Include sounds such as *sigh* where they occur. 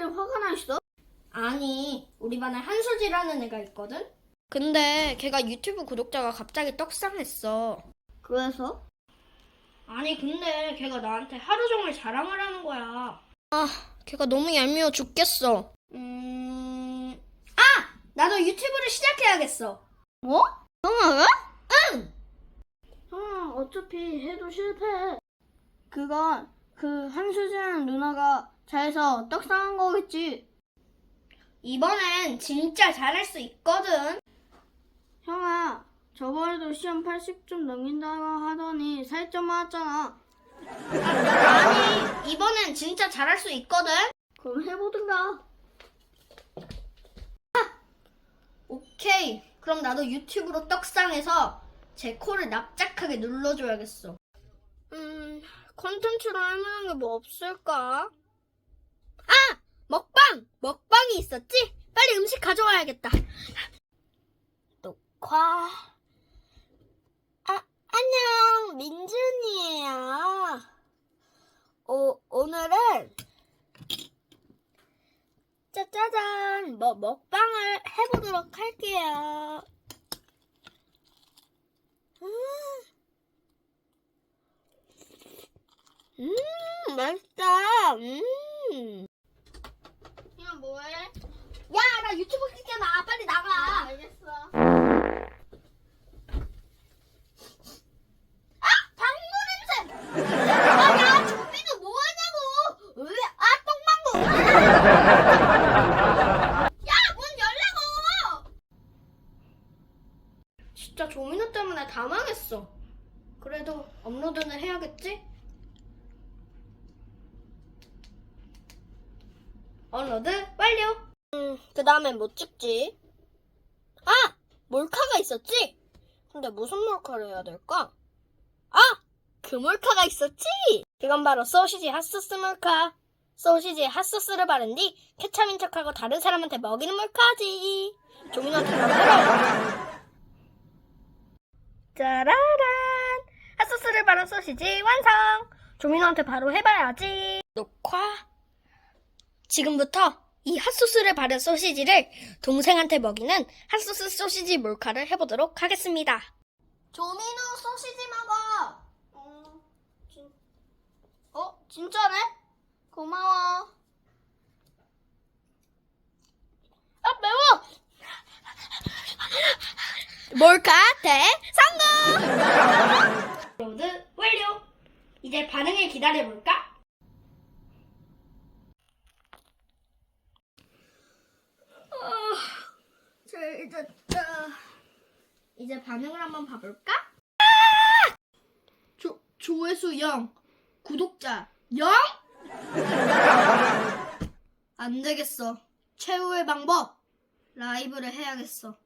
화가 나 있어? 아니, 우리 반에 한수지라는 애가 있거든? 근데 걔가 유튜브 구독자가 갑자기 떡상했어. 그래서? 아니, 근데 걔가 나한테 하루 종일 자랑을 하는 거야. 아, 걔가 너무 얄미워 죽겠어. 음, 아! 나도 유튜브를 시작해야겠어. 뭐? 형아 왜? 응! 형아 어차피 해도 실패해. 그건 그 한수지라는 누나가 잘해서 떡상한 거겠지. 이번엔 진짜 잘할 수 있거든. 형아 저번에도 시험 80점 넘긴다고 하더니 4점 맞았잖아. 아니, 이번엔 진짜 잘할 수 있거든. 그럼 해보든가. 오케이. 그럼 나도 유튜브로 떡상해서 제 코를 납작하게 눌러줘야겠어. 음, 콘텐츠로 할 만한 게 뭐 없을까? 아! 먹방! 먹방이 있었지? 빨리 음식 가져와야겠다. 녹화. 아, 안녕. 민준이에요. 오, 오늘은 짜자잔, 뭐 먹방을 해보도록 할게요. 음, 음 맛있다. 음. 형 뭐해? 야, 나 유튜브 찍잖아. 빨리 나가. 알겠어. 아, 방구 냄새. 아, 야, 조비는 뭐 하냐고. 왜? 아, 똥망구. *laughs* 야, 문 열라고. 진짜 조민호 때문에 다 망했어. 그래도 업로드는 해야겠지? 업로드 완료. 음, 그 다음엔 뭐 찍지? 아! 몰카가 있었지? 근데 무슨 몰카를 해야 될까? 아! 그 몰카가 있었지? 그건 바로 소시지 핫소스 몰카. 소시지에 핫소스를 바른 뒤 케찹인 척하고 다른 사람한테 먹이는 몰카지. 조민호한테 바로 해봐요. 짜라란! 핫소스를 바른 소시지 완성! 조민호한테 바로 해봐야지. 녹화. 지금부터 이 핫소스를 바른 소시지를 동생한테 먹이는 핫소스 소시지 몰카를 해보도록 하겠습니다. 조민우 소시지 먹어. 어, 진... 어 진짜네? 고마워. 아 매워. 몰카 대 성공. 로드 완료. 이제 반응을 기다려볼까? 잘 됐다. 이제 반응을 한번 봐볼까? 조, 조회수 0, 구독자 0? 안 되겠어. 최후의 방법. 라이브를 해야겠어.